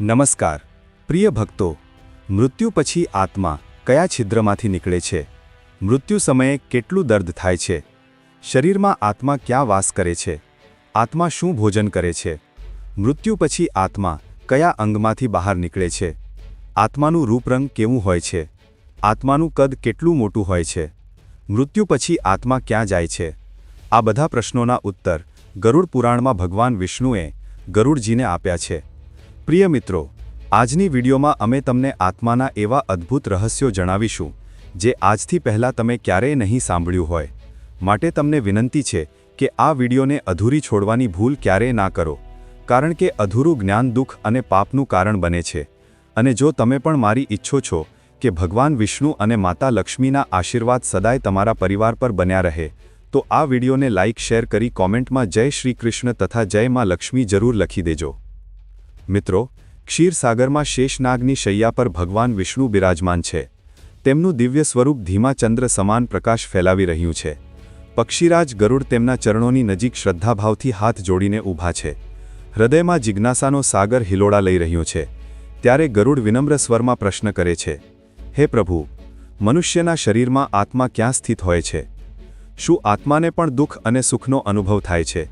નમસ્કાર. પ્રિય ભક્તો, મૃત્યુ પછી આત્મા કયા છિદ્રમાંથી નીકળે છે? મૃત્યુ સમયે કેટલું દર્દ થાય છે? શરીરમાં આત્મા ક્યાં વાસ કરે છે? આત્મા શું ભોજન કરે છે? મૃત્યુ પછી આત્મા કયા અંગમાંથી બહાર નીકળે છે? આત્માનું રૂપરંગ કેવું હોય છે? આત્માનું કદ કેટલું મોટું હોય છે? મૃત્યુ પછી આત્મા ક્યાં જાય છે? આ બધા પ્રશ્નોના ઉત્તર ગરુડ પુરાણમાં ભગવાન વિષ્ણુએ ગરુડજીને આપ્યા છે. પ્રિય મિત્રો, આજની વિડીયોમાં અમે તમને આત્માના એવા અદ્ભુત રહસ્યો જણાવીશું, જે આજથી પહેલાં તમે ક્યારેય નહીં સાંભળ્યું હોય. માટે તમને વિનંતી છે કે આ વિડીયોને અધૂરી છોડવાની ભૂલ ક્યારેય ના કરો, કારણ કે અધૂરું જ્ઞાન દુઃખ અને પાપનું કારણ બને છે. અને જો તમે પણ મારી ઈચ્છો છો કે ભગવાન વિષ્ણુ અને માતા લક્ષ્મીના આશીર્વાદ સદાય તમારા પરિવાર પર બન્યા રહે, તો આ વિડીયોને લાઇક શેર કરી કોમેન્ટમાં જય શ્રી કૃષ્ણ તથા જય માં લક્ષ્મી જરૂર લખી દેજો. મિત્રો, ક્ષીરસાગરમાં શેષનાગની શૈયા પર ભગવાન વિષ્ણુ બિરાજમાન છે. તેમનું દિવ્ય સ્વરૂપ ધીમા ચંદ્ર સમાન પ્રકાશ ફેલાવી રહ્યું છે. પક્ષીરાજ ગરુડ તેમના ચરણોની નજીક શ્રદ્ધાભાવથી હાથ જોડીને ઊભા છે. હૃદયમાં જિજ્ઞાસાનો સાગર હિલોડા લઈ રહ્યો છે. ત્યારે ગરુડ વિનમ્ર સ્વરમાં પ્રશ્ન કરે છે, હે પ્રભુ, મનુષ્યના શરીરમાં આત્મા ક્યાં સ્થિત હોય છે? શું આત્માને પણ દુઃખ અને સુખનો અનુભવ થાય છે?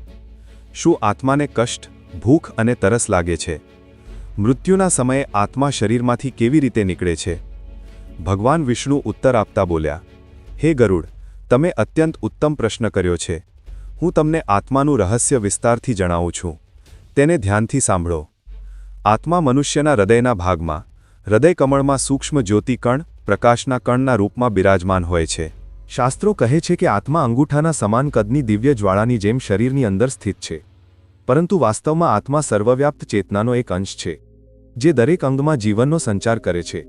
શું આત્માને કષ્ટ ભૂખ અને તરસ લાગે છે. મૃત્યુના સમયે આત્મા શરીરમાંથી કેવી રીતે નીકળે છે? ભગવાન વિષ્ણુ ઉત્તર આપતા બોલ્યા, હે ગરુડ, તમે અત્યંત ઉત્તમ પ્રશ્ન કર્યો છે. હું તમને આત્માનું રહસ્ય વિસ્તારથી જણાવું છું. તેને ધ્યાનથી સાંભળો. આત્મા મનુષ્યના હૃદયના ભાગમાં હૃદયકમળમાં સૂક્ષ્મ જ્યોતિકણ પ્રકાશના કણના રૂપમાં બિરાજમાન હોય છે. શાસ્ત્રો કહે છે કે આત્મા અંગૂઠાના સમાન કદની દિવ્ય જ્વાળાની જેમ શરીરની અંદર સ્થિત છે. પરંતુ વાસ્તવમાં આત્મા સર્વવ્યાપ્ત ચેતનાનો એક અંશ છે, જે દરેક અંગમાં જીવનનો સંચાર કરે છે.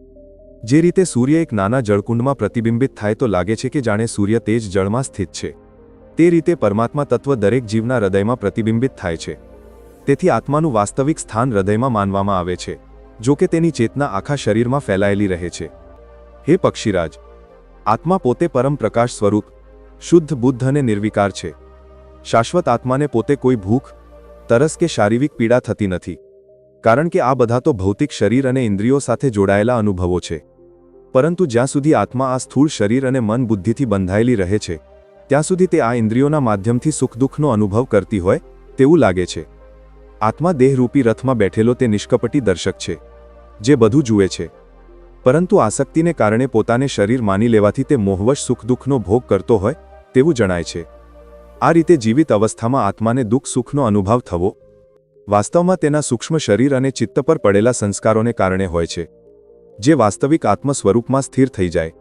જે રીતે સૂર્ય એક નાના જળકુંડમાં પ્રતિબિંબિત થાય તો લાગે છે કે જાણે સૂર્ય તેજ જળમાં સ્થિત છે. તે રીતે પરમાત્મા તત્વ દરેક જીવના હૃદયમાં પ્રતિબિંબિત થાય છે. તેથી આત્માનું વાસ્તવિક સ્થાન હૃદયમાં માનવામાં આવે છે, જો કે તેની ચેતના આખા શરીરમાં ફેલાયેલી રહે છે. હે પક્ષીરાજ! આત્મા પોતે પરમ પ્રકાશ સ્વરૂપ, શુદ્ધ બુદ્ધ અને નિર્વિકાર છે. શાશ્વત આત્માને પોતે કોઈ ભૂખ તરસ કે શારીરિક પીડા થતી નથી. કારણ કે આ બધા તો ભૌતિક શરીર અને ઇન્દ્રિયો સાથે જોડાયેલા અનુભવો છે. પરંતુ જ્યાં સુધી આત્મા આ સ્થૂળ શરીર અને મન બુદ્ધિથી બંધાયેલી રહે છે, ત્યાં સુધી તે આ ઇન્દ્રિયોના માધ્યમથી સુખ દુઃખનો અનુભવ કરતી હોય, તેવું લાગે છે. આત્મા દેહરૂપી રથમાં બેઠેલો તે નિષ્કપટી દર્શક છે, જે બધું જુએ છે. પરંતુ આસક્તિને કારણે પોતાને શરીર માની લેવાથી તે મોહવશ સુખ દુઃખનો ભોગ કરતો હોય, તેવું જણાય છે. આ રીતે જીવિત અવસ્થામાં આત્માને દુઃખ સુખનો અનુભવ થવો વાસ્તવમાં તેના સૂક્ષ્મ શરીર અને ચિત્ત પર પડેલા સંસ્કારોને કારણે હોય છે, જે વાસ્તવિક આત્મ સ્વરૂપમાં સ્થિર થઈ જાય.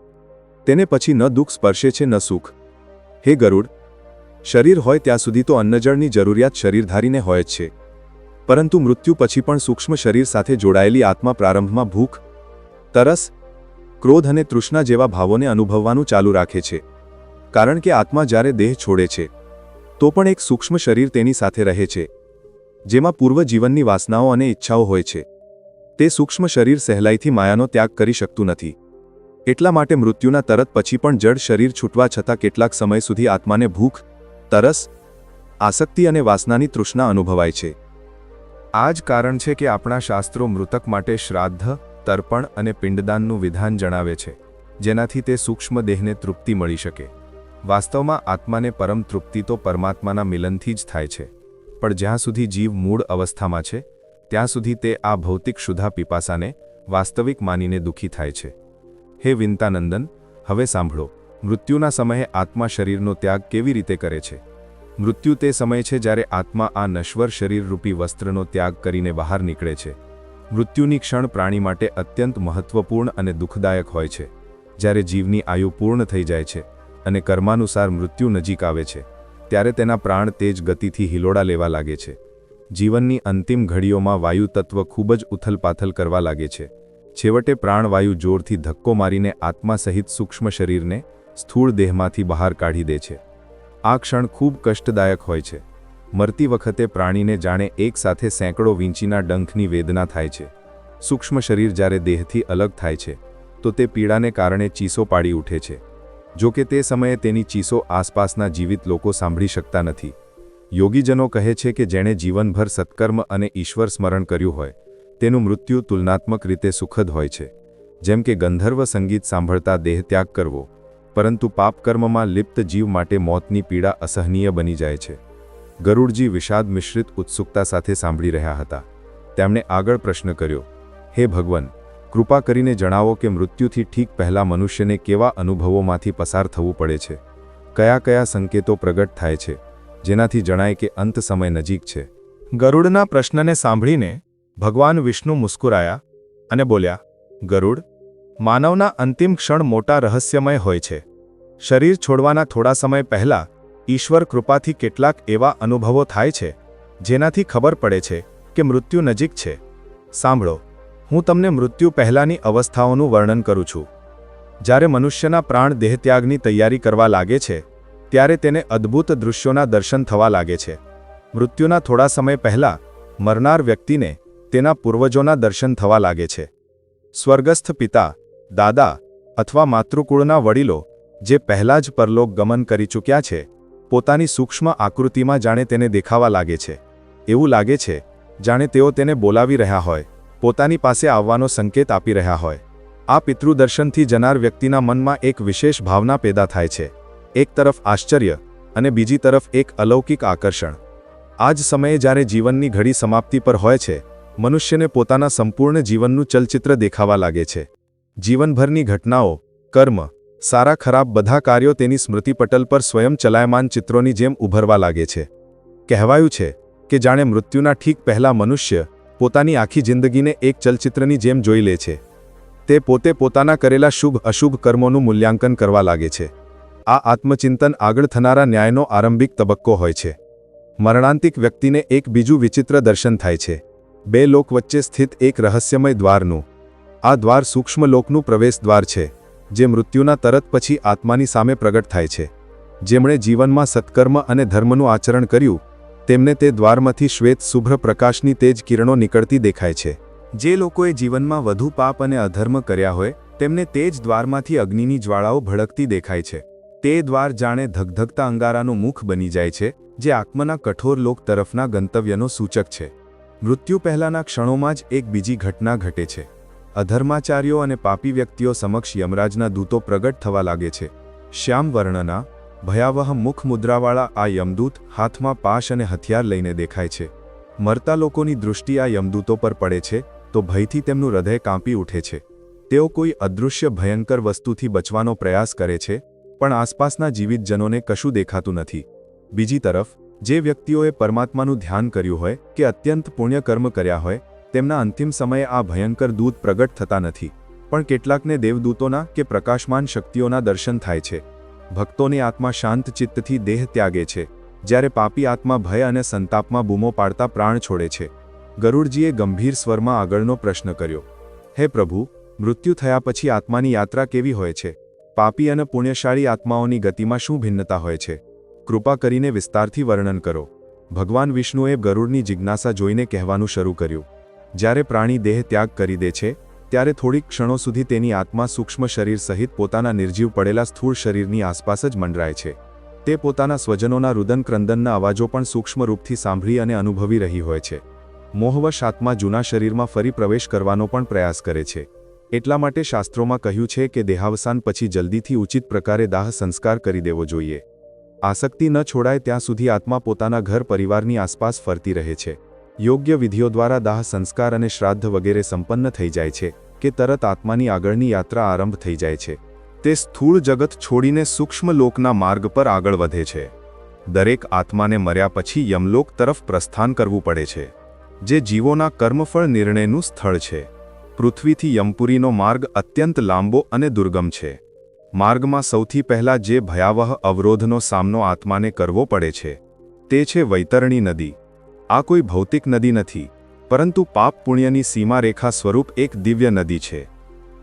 તેને પછી ન દુઃખ સ્પર્શે છે, ન સુખ. હે ગરુડ, શરીર હોય ત્યાં સુધી તો અન્નજળની જરૂરિયાત શરીરધારીને હોય જ છે. પરંતુ મૃત્યુ પછી પણ સૂક્ષ્મ શરીર સાથે જોડાયેલી આત્મા પ્રારંભમાં ભૂખ, તરસ, ક્રોધ અને તૃષ્ણા જેવા ભાવોને અનુભવવાનું ચાલુ રાખે છે. કારણ કે આત્મા જ્યારે દેહ છોડે છે તો પણ એક સૂક્ષ્મ શરીર તેની સાથે રહે છે, જેમાં પૂર્વ જીવનની વાસનાઓ અને ઈચ્છાઓ હોય છે. તે સૂક્ષ્મ શરીર સહેલાઈથી માયાનો ત્યાગ કરી શકતું નથી. એટલા માટે મૃત્યુના તરત પછી પણ જડ શરીર છૂટવા છતાં કેટલાક સમય સુધી આત્માને ભૂખ, તરસ, આસક્તિ અને વાસનાની તૃષ્ણા અનુભવાય છે. આ જ કારણ છે કે આપણા શાસ્ત્રો મૃતક માટે શ્રાદ્ધ, તર્પણ અને પિંડદાનનું વિધાન જણાવે છે, જેનાથી તે સૂક્ષ્મ દેહને તૃપ્તિ મળી શકે. વાસ્તવમાં આત્માને પરમ તૃપ્તિ તો પરમાત્માના મિલનથી જ થાય છે. પણ જ્યાં સુધી જીવ મૂળ અવસ્થામાં છે, ત્યાં સુધી તે આ ભૌતિક શુદ્ધા પીપાસાને વાસ્તવિક માનીને દુઃખી થાય છે. હે વિંતાનંદન હવે સાંભળો, મૃત્યુના સમયે આત્મા શરીરનો ત્યાગ કેવી રીતે કરે છે? મૃત્યુ તે સમય છે જ્યારે આત્મા આ નશ્વર શરીરરૂપી વસ્ત્રનો ત્યાગ કરીને બહાર નીકળે છે. મૃત્યુની ક્ષણ પ્રાણી માટે અત્યંત મહત્વપૂર્ણ અને દુઃખદાયક હોય છે. જ્યારે જીવની આયુ પૂર્ણ થઈ જાય છે અને કર્માનુસાર મૃત્યુ નજીક આવે છે, ત્યારે તેના પ્રાણ તેજ ગતિથી હિલોડા લેવા લાગે છે. જીવનની અંતિમ ઘડીઓમાં વાયુ તત્વ ખૂબ જ ઉથલપાથલ કરવા લાગે છે. છેવટે પ્રાણવાયુ જોરથી ધક્કો મારીને આત્મા સહિત સૂક્ષ્મ શરીરને સ્થૂળ દેહમાંથી બહાર કાઢી દે છે. આ ક્ષણ ખૂબ કષ્ટદાયક હોય છે. મરતી વખતે પ્રાણીને જાણે એકસાથે સેંકડો વીંચીના ડંખની વેદના થાય છે. સૂક્ષ્મ શરીર જ્યારે દેહથી અલગ થાય છે, તો તે પીડાને કારણે ચીસો પાડી ઉઠે છે. જો કે તે સમયે તેની ચીસો આસપાસના જીવિત લોકો સાંભળી શકતા નથી. યોગીજનો કહે છે કે જેણે જીવનભર સત્કર્મ અને ઈશ્વર સ્મરણ કર્યું હોય, તેનું મૃત્યુ તુલનાત્મક રીતે સુખદ હોય છે. જેમ કે ગંધર્વ સંગીત સાંભળતા દેહત્યાગ કરવો, પરંતુ પાપકર્મમાં લિપ્ત જીવ માટે મોતની પીડા અસહનીય બની જાય છે. ગરુડજી વિષાદ મિશ્રિત ઉત્સુકતા સાથે સાંભળી રહ્યા હતા. તેમણે આગળ પ્રશ્ન કર્યો, હે ભગવાન કૃપા કરીને જણાવો કે મૃત્યુથી ઠીક પહેલાં મનુષ્યને કેવા અનુભવોમાંથી પસાર થવું પડે છે? કયા કયા સંકેતો પ્રગટ થાય છે? જેનાથી જણાય કે અંત સમય નજીક છે. ગરુડના પ્રશ્નને સાંભળીને ભગવાન વિષ્ણુ મુસ્કુરાયા અને બોલ્યા, ગરુડ, માનવના અંતિમ ક્ષણ મોટા રહસ્યમય હોય છે. શરીર છોડવાના થોડા સમય પહેલાં ઈશ્વર કૃપાથી કેટલાક એવા અનુભવો થાય છે, જેનાથી ખબર પડે છે કે મૃત્યુ નજીક છે. સાંભળો. હું તમને મૃત્યુ પહેલાંની અવસ્થાઓનું વર્ણન કરું છું. જ્યારે મનુષ્યના પ્રાણ દેહત્યાગની તૈયારી કરવા લાગે છે, ત્યારે તેને અદ્ભુત દૃશ્યોના દર્શન થવા લાગે છે. મૃત્યુના થોડા સમય પહેલાં, મરનાર વ્યક્તિને તેના પૂર્વજોના દર્શન થવા લાગે છે. સ્વર્ગસ્થ પિતા, દાદા અથવા માતૃકુળના વડીલો, જે પહેલાં જ પરલોક ગમન કરી ચૂક્યા છે, પોતાની સૂક્ષ્મ આકૃતિમાં જાણે તેને દેખાવા લાગે છે. એવું લાગે છે, જાણે તેઓ તેને બોલાવી રહ્યા હોય. પોતાની પાસે આવવાનો સંકેત આપી રહ્યા હોય. આ પિતૃદર્શનથી જનાર વ્યક્તિના મનમાં એક વિશેષ ભાવના પેદા થાય છે. એક તરફ આશ્ચર્ય અને બીજી તરફ એક અલૌકિક આકર્ષણ. આ જ સમયે જ્યારે જીવનની ઘડી સમાપ્તિ પર હોય છે, મનુષ્યને પોતાના સંપૂર્ણ જીવનનું ચલચિત્ર દેખાવા લાગે છે. જીવનભરની ઘટનાઓ, કર્મ, સારા ખરાબ બધા કાર્યો તેની સ્મૃતિપટલ પર સ્વયં ચલાયમાન ચિત્રોની જેમ ઉભરવા લાગે છે. કહેવાયું છે કે જાણે મૃત્યુના ઠીક પહેલા મનુષ્ય પોતાની આખી જિંદગીને એક ચલચિત્રની જેમ જોઈ લે છે. તે પોતે પોતાના કરેલા શુભ અશુભ કર્મોનું મૂલ્યાંકન કરવા લાગે છે. આ આત્મચિંતન આગળ થનારા ન્યાયનો આરંભિક તબક્કો હોય છે. મરણાંતિક વ્યક્તિને એક બીજું વિચિત્ર દર્શન થાય છે. બે લોક વચ્ચે સ્થિત એક રહસ્યમય દ્વારનું, આ દ્વાર સૂક્ષ્મ લોકનું પ્રવેશ દ્વાર છે, જે મૃત્યુના તરત પછી આત્માની સામે પ્રગટ થાય છે. જેમણે જીવનમાં સત્કર્મ અને ધર્મનું આચરણ કર્યું તેમને તે દ્વારમાંથી શ્વેત શુભ્ર પ્રકાશની તેજ કિરણો નીકળતી દેખાય છે. જે લોકોએ જીવનમાં વધુ પાપ અને અધર્મ કર્યા હોય, તેમને તે જ દ્વારમાંથી અગ્નિની જ્વાળાઓ ભડકતી દેખાય છે. તે દ્વાર જાણે ધગધગતા અંગારાનું મુખ બની જાય છે, જે આત્મના કઠોર લોક તરફના ગંતવ્યનો સૂચક છે. મૃત્યુ પહેલાંના ક્ષણોમાં જ એક બીજી ઘટના ઘટે છે. અધર્માચાર્યો અને પાપી વ્યક્તિઓ સમક્ષ યમરાજના દૂતો પ્રગટ થવા લાગે છે. શ્યામ વર્ણના ભયાવહ મુખ મુદ્રાવાળા આ યમદૂત હાથમાં પાશ અને હથિયાર લઈને દેખાય છે. મરતા લોકોની દૃષ્ટિ આ યમદૂતો પર પડે છે, તો ભયથી તેમનું હૃદય કાંપી ઉઠે છે. તેઓ કોઈ અદૃશ્ય ભયંકર વસ્તુથી બચવાનો પ્રયાસ કરે છે, પણ આસપાસના જીવિતજનોને કશું દેખાતું નથી. બીજી તરફ, જે વ્યક્તિઓએ પરમાત્માનું ધ્યાન કર્યું હોય કે અત્યંત પુણ્યકર્મ કર્યા હોય, તેમના અંતિમ સમયે આ ભયંકર દૂત પ્રગટ થતા નથી. પણ કેટલાકને દેવદૂતોના કે પ્રકાશમાન શક્તિઓના દર્શન થાય છે. ભક્તોની આત્મા શાંત ચિત્તથી દેહ ત્યાગે છે. જ્યારે પાપી આત્મા ભય અને સંતાપમાં બૂમો પાડતા પ્રાણ છોડે છે. ગરુડજીએ ગંભીર સ્વરમાં આગળનો પ્રશ્ન કર્યો. હે પ્રભુ, મૃત્યુ થયા પછી આત્માની યાત્રા કેવી હોય છે? પાપી અને પુણ્યશાળી આત્માઓની ગતિમાં શું ભિન્નતા હોય છે? કૃપા કરીને વિસ્તારથી વર્ણન કરો. ભગવાન વિષ્ણુએ ગરુડની જિજ્ઞાસા જોઈને કહેવાનું શરૂ કર્યું. જ્યારે પ્રાણી દેહ ત્યાગ કરી દે છે ત્યારે થોડીક ક્ષણો સુધી તેની આત્મા સૂક્ષ્મ શરીર સહિત પોતાના નિર્જીવ પડેલા સ્થૂળ શરીરની આસપાસ જ મંડરાય છે. તે પોતાના સ્વજનોના રુદન ક્રંદનના અવાજો પણ સૂક્ષ્મ રૂપથી સાંભળી અને અનુભવી રહી હોય છે. મોહવશ આત્મા જૂના શરીરમાં ફરી પ્રવેશ કરવાનો પણ પ્રયાસ કરે છે. એટલા માટે શાસ્ત્રોમાં કહ્યું છે કે દેહાવસાન પછી જલ્દીથી ઉચિત પ્રકારે દાહ સંસ્કાર કરી દેવો જોઈએ. આસક્તિ ન છોડાય ત્યાં સુધી આત્મા પોતાના ઘર પરિવારની આસપાસ ફરતી રહે છે. યોગ્ય વિધિઓ દ્વારા દાહ સંસ્કાર અને શ્રાદ્ધ વગેરે સંપન્ન થઈ જાય છે. કે તરત આત્માની આગળની યાત્રા આરંભ થઈ જાય છે. તે સ્થૂળ જગત છોડીને સૂક્ષ્મ લોકના માર્ગ પર આગળ વધે છે. દરેક આત્માને મર્યા પછી યમલોક તરફ પ્રસ્થાન કરવું પડે છે. જે જીવોના કર્મફળ નિર્ણયનું સ્થળ છે. પૃથ્વીથી યમપુરીનો માર્ગ અત્યંત લાંબો અને દુર્ગમ છે. માર્ગમાં સૌથી પહેલા જે ભયાવહ અવરોધનો સામનો આત્માને કરવો પડે છે. તે છે વૈતરણી નદી. આ કોઈ ભૌતિક નદી નથી. પરંતુ પાપ પુણ્યની સીમારેખા સ્વરૂપ એક દિવ્ય નદી છે.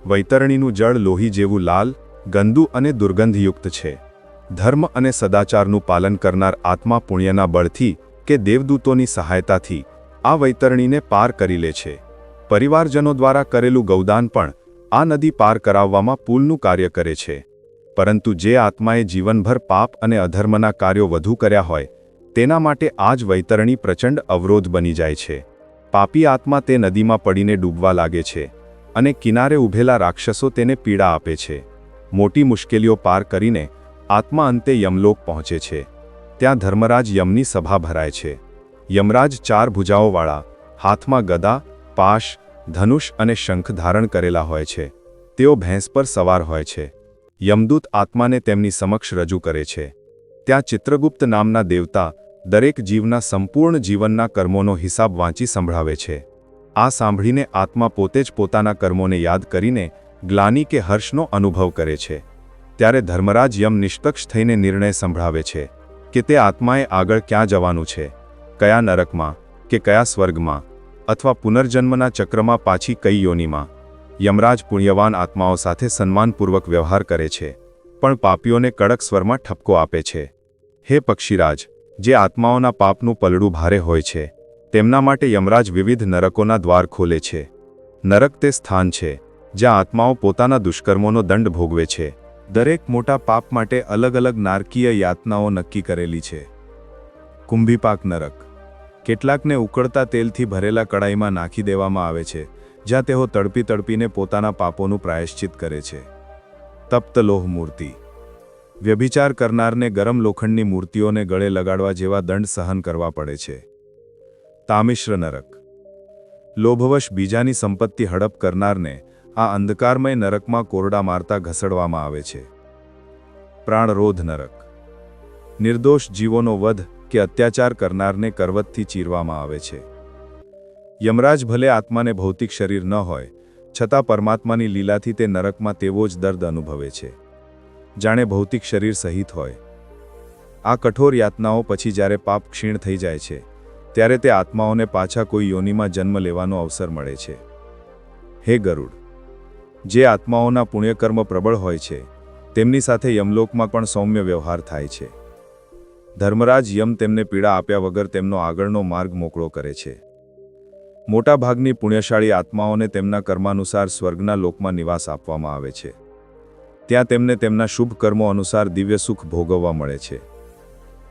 વૈતરણીનું જળ લોહી જેવું લાલ, ગંદુ અને દુર્ગંધયુક્ત છે. ધર્મ અને સદાચારનું પાલન કરનાર આત્મા પુણ્યના બળથી કે દેવદૂતોની સહાયતાથી આ વૈતરણીને પાર કરી લે છે. પરિવારજનો દ્વારા કરેલું ગૌદાન પણ આ નદી પાર કરાવવામાં પુલનું કાર્ય કરે છે. પરંતુ જે આત્માએ જીવનભર પાપ અને અધર્મના કાર્યો વધુ કર્યા હોય, તેના માટે આ જ વૈતરણી પ્રચંડ અવરોધ બની જાય છે. પાપી આત્મા તે નદીમાં પડીને ડૂબવા લાગે છે અને કિનારે ઊભેલા રાક્ષસો તેને પીડા આપે છે. મોટી મુશ્કેલીઓ પાર કરીને આત્મા અંતે યમલોક પહોંચે છે. ત્યાં ધર્મરાજ યમની સભા ભરાય છે. યમરાજ ચાર ભુજાઓવાળા, હાથમાં ગદા, પાશ, ધનુષ અને શંખ ધારણ કરેલા હોય છે. તેઓ ભેંસ પર સવાર હોય છે. યમદૂત આત્માને તેમની સમક્ષ રજૂ કરે છે. ત્યાં ચિત્રગુપ્ત નામના દેવતા દરેક જીવના સંપૂર્ણ જીવનના કર્મોનો હિસાબ વાંચી સંભળાવે છે. આ સાંભળીને આત્મા પોતે જ પોતાના કર્મોને યાદ કરીને ગ્લાની કે હર્ષનો અનુભવ કરે છે. ત્યારે ધર્મરાજ યમ નિષ્પક્ષ થઈને નિર્ણય સંભળાવે છે કે તે આત્માએ આગળ ક્યાં જવાનું છે, કયા નરકમાં, કે કયા સ્વર્ગમાં, અથવા પુનર્જન્મના ચક્રમાં પાછી કઈ યોનિમાં. યમરાજ પુણ્યવાન આત્માઓ સાથે સન્માનપૂર્વક વ્યવહાર કરે છે, પણ પાપીઓને કડક સ્વરમાં ઠપકો આપે છે. હે પક્ષીરાજ જે આત્માઓના પાપનું પલડું ભારે હોય છે. તેમના માટે યમરાજ વિવિધ નરકોના દ્વાર ખોલે છે. નરક તે સ્થાન છે, જ્યાં આત્માઓ પોતાના દુષ્કર્મોનો દંડ ભોગવે છે. દરેક મોટા પાપ માટે અલગ અલગ નારકીય યાતનાઓ નક્કી કરેલી છે. કુંભીપાક નરક. કેટલાકને ઉકળતા તેલથી ભરેલા કડાઈમાં નાખી દેવામાં આવે છે, જ્યાં તેઓ તડપી તડપીને પોતાના પાપોનું પ્રાયશ્ચિત કરે છે. તપ્ત લોહ મૂર્તિ વ્યભિચાર કરનારને ગરમ લોખંડની મૂર્તિઓને ગળે લગાડવા જેવા દંડ સહન કરવા પડે છે. તામિશ્ર નરક. લોભવશ બીજાની સંપત્તિ હડપ કરનારને આ અંધકારમય નરકમાં કોરડા મારતા ઘસડવામાં આવે છે. પ્રાણરોધ નરક. નિર્દોષ જીવોનો વધ કે અત્યાચાર કરનારને કરવતથી ચીરવામાં આવે છે. યમરાજ ભલે આત્માને ભૌતિક શરીર ન હોય, છતાં પરમાત્માની લીલાથી તે નરકમાં તેવો જ દર્દ અનુભવે છે. જાણે ભૌતિક શરીર સહિત હોય. આ કઠોર યાતનાઓ પછી જ્યારે પાપ ક્ષીણ થઈ જાય છે, ત્યારે તે આત્માઓને પાછા કોઈ યોનિમાં જન્મ લેવાનો અવસર મળે છે. હે ગરુડ, જે આત્માઓના પુણ્યકર્મ પ્રબળ હોય છે, તેમની સાથે યમલોકમાં પણ સૌમ્ય વ્યવહાર થાય છે. ધર્મરાજ યમ તેમને પીડા આપ્યા વગર તેમનો આગળનો માર્ગ મોકળો કરે છે. મોટાભાગની પુણ્યશાળી આત્માઓને તેમના કર્માનુસાર સ્વર્ગના લોકમાં નિવાસ આપવામાં આવે છે. ત્યાં તેમને તેમના શુભ કર્મો અનુસાર દિવ્ય સુખ ભોગવવા મળે છે.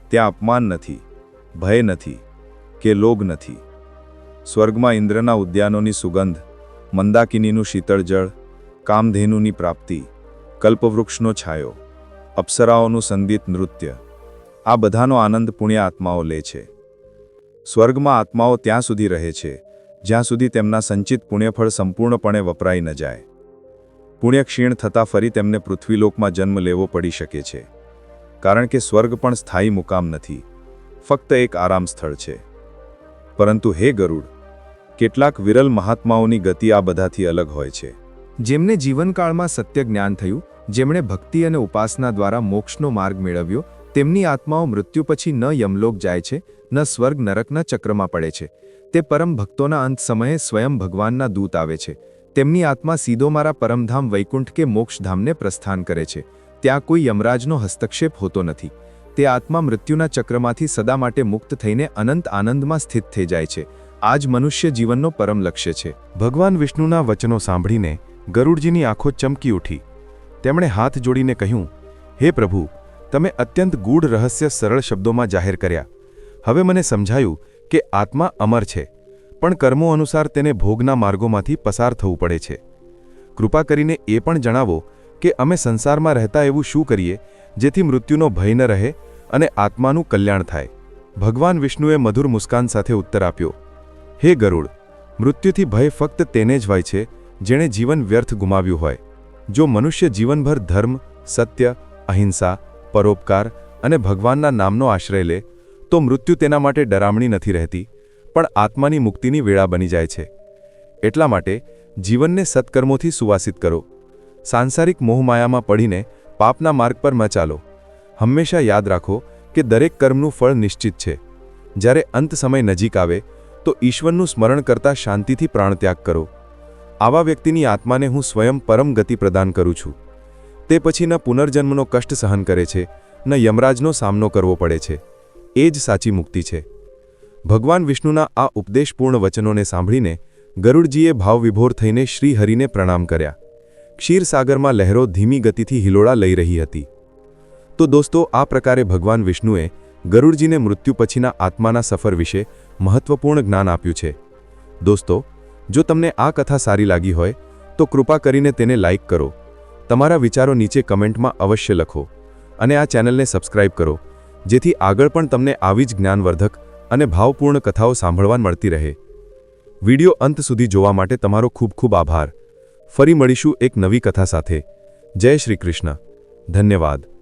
ત્યાં અપમાન નથી, ભય નથી કે લોભ નથી. સ્વર્ગમાં ઇન્દ્રના ઉદ્યાનોની સુગંધ, મંદાકિનીનું શીતળ જળ, કામધેનુની પ્રાપ્તિ, કલ્પવૃક્ષનો છાયો, અપ્સરાઓનું સંગીત નૃત્ય, આ બધાનો આનંદ પુણ્ય આત્માઓ લે છે. સ્વર્ગમાં આત્માઓ ત્યાં સુધી રહે છે, જ્યાં સુધી તેમના સંચિત પુણ્યફળ સંપૂર્ણપણે વપરાઈ ન જાય. પુણ્ય ક્ષીણ થતાં ફરી તેમને પૃથ્વીલોકમાં જન્મ લેવો પડી શકે છે. કારણ કે સ્વર્ગ પણ સ્થાયી મુકામ નથી. ફક્ત એક આરામ સ્થળ છે. પરંતુ હે ગરુડ, કેટલાક વિરલ મહાત્માઓની ગતિ આ બધાથી અલગ હોય છે. જેમને જીવનકાળમાં સત્ય જ્ઞાન થયું, જેમણે ભક્તિ અને ઉપાસના દ્વારા મોક્ષનો માર્ગ મેળવ્યો, તેમની આત્માઓ મૃત્યુ પછી ન યમલોક જાય છે, ન સ્વર્ગ નરકના ચક્રમાં પડે છે. તે પરમ ભક્તોના અંત સમયે સ્વયં ભગવાનના દૂત આવે છે. તેમની આત્મા સીધો મારા પરમધામ વૈકુંઠ કે મોક્ષધામને પ્રસ્થાન કરે છે. ત્યાં કોઈ યમરાજનો હસ્તક્ષેપ હોતો નથી. તે આત્મા મૃત્યુના ચક્રમાંથી સદા માટે મુક્ત થઈને અનંત આનંદમાં સ્થિત થઈ જાય છે. આ જ મનુષ્ય જીવનનો પરમ લક્ષ્ય છે. ભગવાન વિષ્ણુના વચનો સાંભળીને ગરુડજીની આંખો ચમકી ઉઠી. તેમણે હાથ જોડીને કહ્યું, હે પ્રભુ, તમે અત્યંત ગૂઢ રહસ્ય સરળ શબ્દોમાં જાહેર કર્યા. હવે મને સમજાયું કે આત્મા અમર છે. પણ કર્મો અનુસાર તેને ભોગના માર્ગોમાંથી પસાર થવું પડે છે. કૃપા કરીને એ પણ જણાવો કે અમે સંસારમાં રહેતા એવું શું કરીએ, જેથી મૃત્યુનો ભય ન રહે અને આત્માનું કલ્યાણ થાય. ભગવાન વિષ્ણુએ મધુર મુસ્કાન સાથે ઉત્તર આપ્યો, હે ગરુડ, મૃત્યુથી ભય ફક્ત તેને જ હોય છે, જેણે જીવન વ્યર્થ ગુમાવ્યું હોય. જો મનુષ્ય જીવનભર ધર્મ, સત્ય, અહિંસા, પરોપકાર અને ભગવાનના નામનો આશ્રય લે, તો મૃત્યુ તેના માટે ડરામણી નથી રહેતી. પણ આત્માની મુક્તિની વેળા બની જાય છે. એટલા માટે જીવનને સત્કર્મોથી સુવાસિત કરો. સાંસારિક મોહમાયામાં પડીને પાપના માર્ગ પર ન ચાલો. હંમેશા યાદ રાખો કે દરેક કર્મનું ફળ નિશ્ચિત છે. જ્યારે અંત સમય નજીક આવે, તો ઈશ્વરનું સ્મરણ કરતા શાંતિથી પ્રાણત્યાગ કરો. આવા વ્યક્તિની આત્માને હું સ્વયં પરમ ગતિ પ્રદાન કરું છું. તે પછી ન પુનર્જન્મનો કષ્ટ સહન કરે છે, ન યમરાજનો સામનો કરવો પડે છે. એ જ સાચી મુક્તિ છે. ભગવાન વિષ્ણુના આ ઉપદેશપૂર્ણ વચનોને સાંભળીને ગરુડજીએ ભાવવિભોર થઈને શ્રીહરિને પ્રણામ કર્યા. ક્ષીરસાગરમાં લહેરો ધીમી ગતિથી હિલોળા લઈ રહી હતી. તો દોસ્તો, આ પ્રકારે ભગવાન વિષ્ણુએ ગરુડજીને મૃત્યુ પછીના આત્માના સફર વિશે મહત્વપૂર્ણ જ્ઞાન આપ્યું છે. દોસ્તો, જો તમને આ કથા સારી લાગી હોય, તો કૃપા કરીને તેને લાઇક કરો. તમારા વિચારો નીચે કમેન્ટમાં અવશ્ય લખો અને આ ચેનલને સબસ્ક્રાઇબ કરો, જેથી આગળ પણ તમને આવી જ જ્ઞાનવર્ધક અને ભાવપૂર્ણ કથાઓ સાંભળવા મળતી રહે. વિડિયો અંત સુધી જોવા માટે તમારો ખૂબ ખૂબ આભાર. ફરી મળીશું એક નવી કથા સાથે. જય શ્રી કૃષ્ણ. ધન્યવાદ.